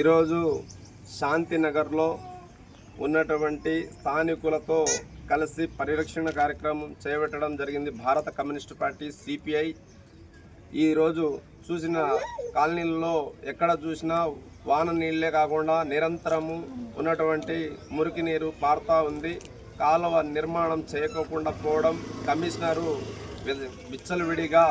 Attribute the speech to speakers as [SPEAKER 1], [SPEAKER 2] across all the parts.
[SPEAKER 1] ఈరోజు శాంతినగర్లో ఉన్నటువంటి స్థానికులతో కలిసి పరిరక్షణ కార్యక్రమం చేపట్టడం జరిగింది. భారత కమ్యూనిస్ట్ పార్టీ సిపిఐ. ఈరోజు చూసిన కాలనీల్లో ఎక్కడ చూసినా వాన నీళ్ళే కాకుండా నిరంతరము ఉన్నటువంటి మురికి నీరు పారుతూ ఉంది. కాలువ నిర్మాణం చేయకోకుండా పోవడం కమిషనరు విచ్చలవిడిగా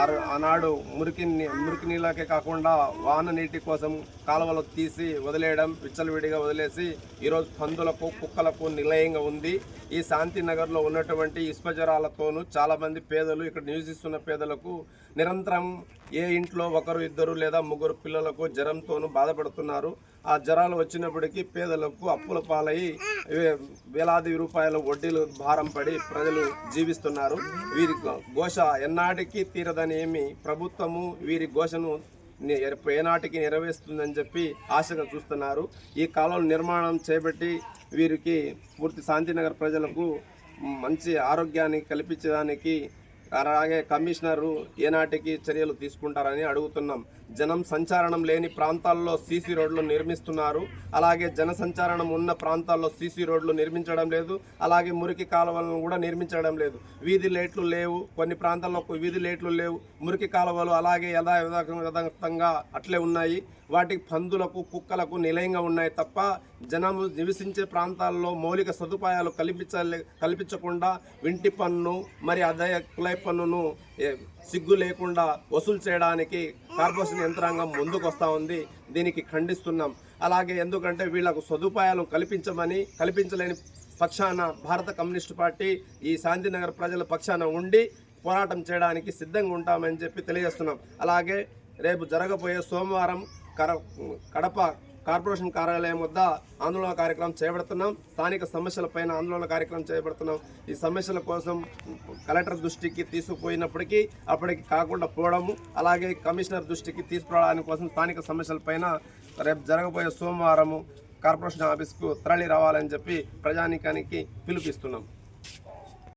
[SPEAKER 1] ఆనాడు మురికి మురికి నీళ్ళకే కాకుండా వాన నీటి కోసం కాలువలు తీసి వదిలేయడం విచ్చలవిడిగా వదిలేసి ఈరోజు పందులకు కుక్కలకు నిలయంగా ఉంది. ఈ శాంతినగర్లో ఉన్నటువంటి ఇసుపజరాలతోనూ చాలామంది పేదలు ఇక్కడ నివసిస్తున్న పేదలకు నిరంతరం ఏ ఇంట్లో ఒకరు ఇద్దరు లేదా ముగ్గురు పిల్లలకు జ్వరంతోనూ బాధపడుతున్నారు. ఆ జ్వరాలు వచ్చినప్పటికీ పేదలకు అప్పుల పాలయ్యి వేలాది రూపాయల వడ్డీలు భారం పడి ప్రజలు జీవిస్తున్నారు. వీరి ఘోష ఎన్నాటికి తీరదని ఏమి ప్రభుత్వము వీరి ఘోషను ఏనాటికి నెరవేరుస్తుందని చెప్పి ఆశగా చూస్తున్నారు. ఈ కాలువల నిర్మాణం చేపట్టి వీరికి పూర్తి శాంతినగర్ ప్రజలకు మంచి ఆరోగ్యాన్ని కల్పించడానికి అలాగే కమిషనరు ఏనాటికి చర్యలు తీసుకుంటారని అడుగుతున్నాం. జనం సంచారణం లేని ప్రాంతాల్లో సీసీ రోడ్లు నిర్మిస్తున్నారు. అలాగే జన సంచారణం ఉన్న ప్రాంతాల్లో సీసీ రోడ్లు నిర్మించడం లేదు. అలాగే మురికి కాలువలను కూడా నిర్మించడం లేదు. వీధి లైట్లు లేవు. కొన్ని ప్రాంతాల్లో వీధి లైట్లు లేవు. మురికి కాలువలు అలాగే యథావిధంగా అట్లే ఉన్నాయి. వాటికి పందులకు కుక్కలకు నిలయంగా ఉన్నాయి తప్ప జనము నివసించే ప్రాంతాల్లో మౌలిక సదుపాయాలు కల్పించలే కల్పించకుండా వింటి పన్ను మరి అదే పన్నును సిగ్గు లేకుండా వసూలు చేయడానికి కార్పొరేషన్ యంత్రాంగం ముందుకొస్తా ఉంది. దీనికి ఖండిస్తున్నాం. అలాగే ఎందుకంటే వీళ్ళకు సదుపాయాలు కల్పించమని కల్పించలేని పక్షాన భారత కమ్యూనిస్ట్ పార్టీ ఈ శాంతినగర్ ప్రజల పక్షాన ఉండి పోరాటం చేయడానికి సిద్ధంగా ఉంటామని చెప్పి తెలియజేస్తున్నాం. అలాగే రేపు జరగబోయే సోమవారం కర కడప కార్పొరేషన్ కార్యాలయం వద్ద ఆందోళన కార్యక్రమం చేపడుతున్నాం. స్థానిక సమస్యలపైన ఆందోళన కార్యక్రమం చేపడుతున్నాం. ఈ సమస్యల కోసం కలెక్టర్ దృష్టికి తీసుకుపోయినప్పటికీ అప్పటికి కాకుండా పోవడము అలాగే కమిషనర్ దృష్టికి తీసుకురావడానికి కోసం స్థానిక సమస్యలపైన రేపు జరగబోయే సోమవారము కార్పొరేషన్ ఆఫీస్కు తరలి రావాలని చెప్పి ప్రజానీకానికి పిలుపిస్తున్నాం